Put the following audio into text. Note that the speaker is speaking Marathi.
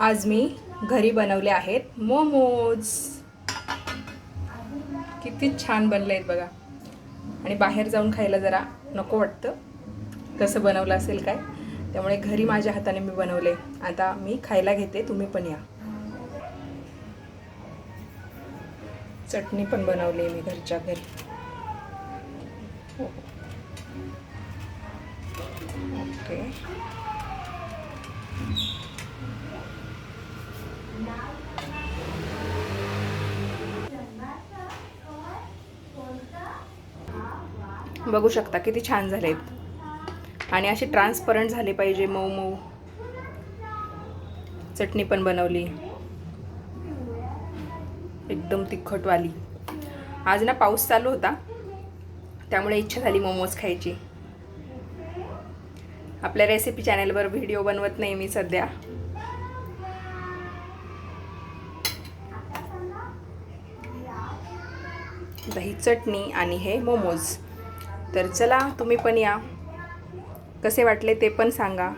आज मी घरी बनवले आहेत मोमोज. किती छान बनले आहेत बघा. आणि बाहेर जाऊन खायला जरा नको वाटतं. कसं बनवलं असेल काय? त्यामुळे घरी माझ्या हाताने मी बनवले. आता मी खायला घेते तुम्ही पण या. चटणी पण बनवली आहे मी घरच्या घरी. हो. ओके. बघू शकता किती छान झालेत. आणि असे ट्रान्सपरंट झाले पाहिजे मऊ मऊ. चटणी पण बनवली. एकदम तिखटवाली. आज ना पाऊस चालू होता. त्यामुळे इच्छा झाली मोमोज खायची. आपल्या रेसिपी चॅनलवर व्हिडिओ बनवत नाही मी सध्या. दही चटणी आणि हे मोमोज. तर चला तुम्ही पण या. कसे वाटले ते पण सांगा.